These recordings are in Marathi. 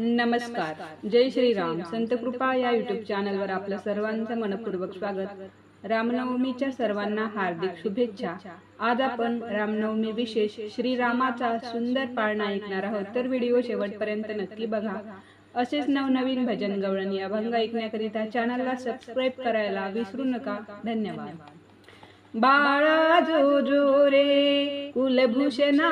नमस्कार. जय श्रीराम. संत कृपा या युट्यूब चॅनलवर आपलं सर्वांचं मनपूर्वक स्वागत. रामनवमीच्या सर्वांना हार्दिक शुभेच्छा. आज आपण रामनवमी विशेष श्रीरामाचा सुंदर पाळणा ऐकणार आहोत. तर व्हिडिओ शेवटपर्यंत नक्की बघा. असेच नवनवीन भजन गवळणी अभंग ऐकण्याकरिता चॅनलला सबस्क्राईब करायला विसरू नका. धन्यवाद. बाळा जो जो रे. कुलभूषणा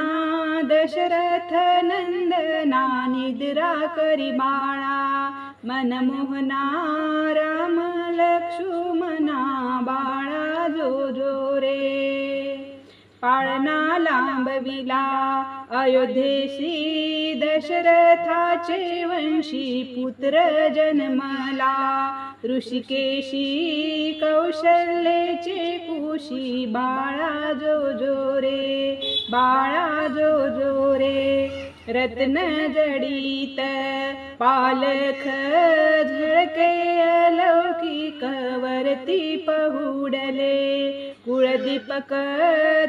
दशरथ नंदना निद्रा करी बाळा मनमोहना राम लक्ष्मणा बाळा जो जो रे। पाळणा लांबविला अयोध्येशी दशरथाचे वंशी पुत्र जन्मला। ऋषिकेशी कौशल्येचे कुशी बाळा जो जो रे बाळा जो जो रे. रत्न जडित पालख झळके अलौकिक वरती पहुडले. कुळदीपक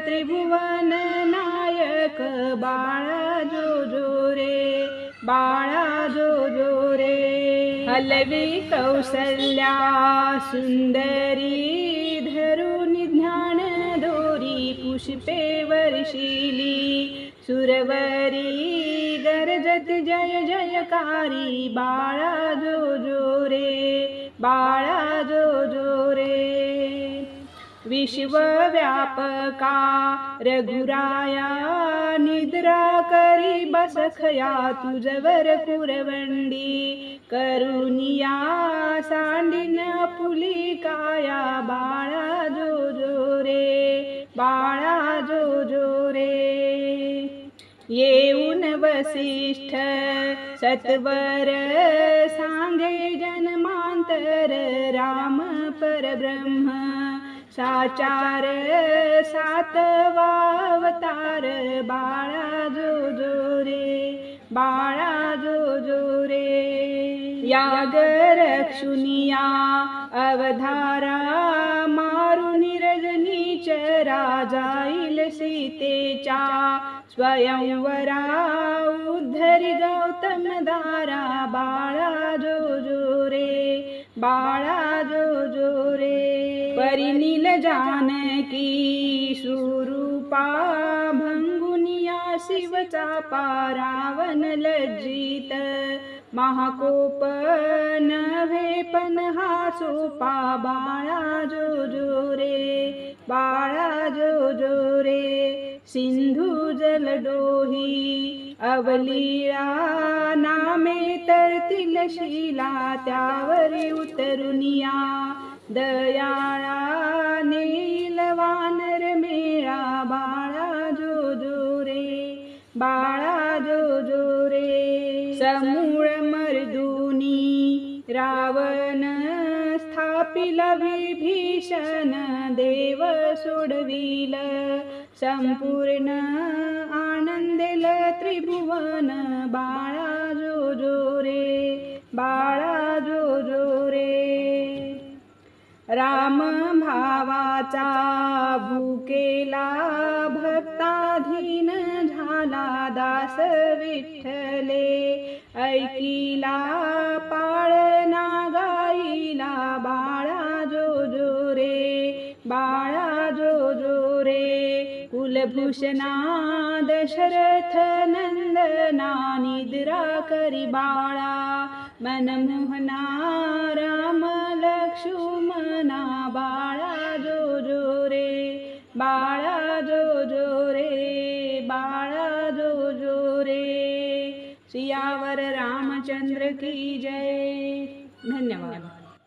त्रिभुवन नायक बाळा जो जो रे बाळा पल्लवी कौसल्या सुंदरी धरून ज्ञान दोरी पुष्पे वर्षिली सुरवरी गरजत जय जयकारी बाळा जो जो रे बाळा जो जो रे विश्वव्यापका रघुराया निद्रा करी बसखया तुझवर पुरवंडी करुनिया सांडिन पुलिकाया बाळा जो जो रे बाळा जो जो रे. येऊन वसिष्ठ सत्वर सांगे जन्मांतर राम परब्रह्म साचार सातवावतार बाळा जो रे बाळा जो जो रे अवधारा मारुनी रजनीचरा जाईल सीतेच्या. स्वयंवरा उद्धरी गौतम दारा बाळा जो रे बाळा जो जो रे परिनील जानकी सुरूपा भंगुनिया शिवचा पारावन लज्जित महाकोप नव्हे पण हा सोपा बाळा जो जो रे बाळा जो जो रे सिंधू जलडोही अवलीळा नामे तरतील शिला त्यावरी उतरुनिया. दयाळा नेल वानर मेळा बाळा जो जो रे बाळा जो जो रे समूळ मर्दुनी रावण स्थापिल विभीषण देव सोडविल. संपूर्ण आनंदेल त्रिभुवन बाळा जो जो रे बाळा जो जो रे. राम भावाचा भूकेला भक्ताधीन झाला दास विठ्ठले. ऐकिला पाळ कुलभूषणा दशरथ नंदना निद्रा करी बाळा। मनमोहना राम लक्ष्मणा बाळा जो जो रे बाळा जो जो रे बाळा जो जो रे। सियावर रामचंद्र की जय। धन्यवाद।